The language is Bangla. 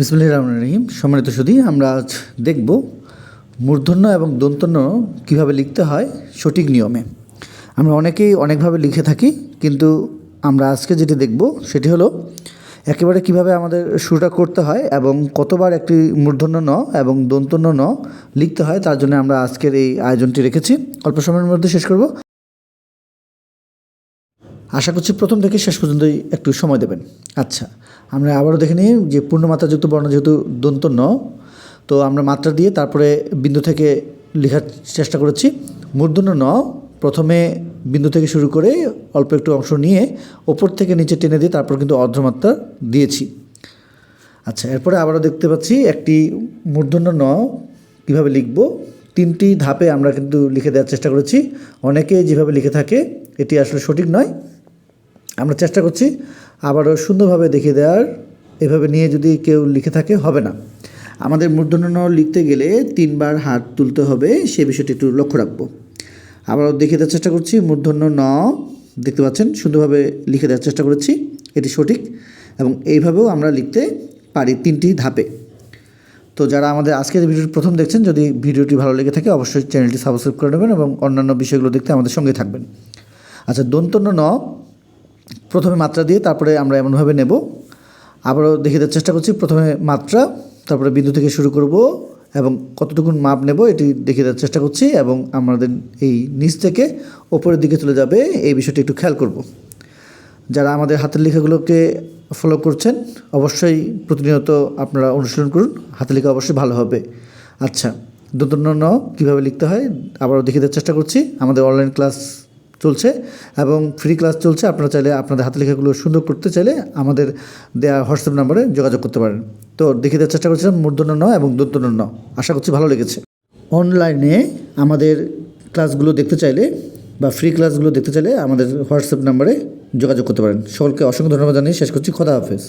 বিসমুল্লাহ রহমান রহিম। সম্মানিত সুদী আমরা আজ দেখব মূর্ধন্য এবং দন্তন্য কীভাবে লিখতে হয় সঠিক নিয়মে। আমরা অনেকেই অনেকভাবে লিখে থাকি, কিন্তু আমরা আজকে যেটি দেখব সেটি হলো একেবারে কীভাবে আমাদের শুরুটা করতে হয় এবং কতবার একটি মূর্ধন্য ন এবং দন্তন্য ন লিখতে হয়, তার জন্য আমরা আজকের এই আয়োজনটি রেখেছি। অল্প সময়ের মধ্যে শেষ করব। আশা করছি প্রথম থেকে শেষ পর্যন্তই একটু সময় দেবেন। আচ্ছা আমরা আবারও দেখে নিই যে পূর্ণমাত্রাযুক্ত বর্ণ যেহেতু দন্ত ন তো আমরা মাত্রা দিয়ে তারপরে বিন্দু থেকে লেখার চেষ্টা করেছি। মূর্ধন্য ন, প্রথমে বিন্দু থেকে শুরু করে অল্প একটু অংশ নিয়ে ওপর থেকে নিচে টেনে দিয়ে তারপর কিন্তু অর্ধমাত্রা দিয়েছি। আচ্ছা এরপরে আবারও দেখতে পাচ্ছি একটি মূর্ধন্য ন, কীভাবে লিখব? তিনটি ধাপে আমরা কিন্তু লিখে দেওয়ার চেষ্টা করেছি। অনেকে যেভাবে লিখে থাকে, এটি আসলে সঠিক নয়। আমরা চেষ্টা করছি আবারও সুন্দরভাবে দেখিয়ে দেওয়ার। এভাবে নিয়ে যদি কেউ লিখে থাকে, হবে না। আমাদের মূর্ধন্য লিখতে গেলে তিনবার হাত তুলতে হবে, সে বিষয়টি একটু লক্ষ্য রাখব। আবারও দেখিয়ে দেওয়ার চেষ্টা করছি মূর্ধন্য ন দেখতে পাচ্ছেন, সুন্দরভাবে লিখে দেওয়ার চেষ্টা করেছি, এটি সঠিক। এবং এইভাবেও আমরা লিখতে পারি তিনটি ধাপে। তো যারা আমাদের আজকের ভিডিওটি প্রথম দেখছেন, যদি ভিডিওটি ভালো লেগে থাকে, অবশ্যই চ্যানেলটি সাবস্ক্রাইব করে নেবেন এবং অন্যান্য বিষয়গুলো দেখতে আমাদের সঙ্গে থাকবেন। আচ্ছা দন্তন্য ন প্রথমে মাত্রা দিয়ে তারপরে আমরা এমনভাবে নেব। আবারও দেখে দেওয়ার চেষ্টা করছি, প্রথমে মাত্রা, তারপরে বিন্দু থেকে শুরু করব এবং কতটুকুন মাপ নেব এটি দেখে দেওয়ার চেষ্টা করছি এবং আমাদের এই নিচ থেকে ওপরের দিকে চলে যাবে, এই বিষয়টি একটু খেয়াল করব। যারা আমাদের হাতের লেখাগুলোকে ফলো করছেন, অবশ্যই প্রতিনিয়ত আপনারা অনুশীলন করুন, হাতের লেখা অবশ্যই ভালো হবে। আচ্ছা দন্তন্য ন কীভাবে লিখতে হয়, আবারও দেখিয়ে দেওয়ার চেষ্টা করছি, আমাদের অনলাইন ক্লাস চলছে এবং ফ্রি ক্লাস চলছে। আপনারা চাইলে আপনাদের হাতে লেখাগুলো সুন্দর করতে চাইলে আমাদের দেওয়া হোয়াটসঅ্যাপ নাম্বারে যোগাযোগ করতে পারেন। তো দেখিয়ে দেওয়ার চেষ্টা করছিলাম, মূর্ধন্য ন এবং দন্তন্য ন আশা করছি ভালো লেগেছে। অনলাইনে আমাদের ক্লাসগুলো দেখতে চাইলে বা ফ্রি ক্লাসগুলো দেখতে চাইলে আমাদের হোয়াটসঅ্যাপ নাম্বারে যোগাযোগ করতে পারেন। সকলকে অসংখ্য ধন্যবাদ জানিয়ে শেষ করছি। খোদা হাফেজ।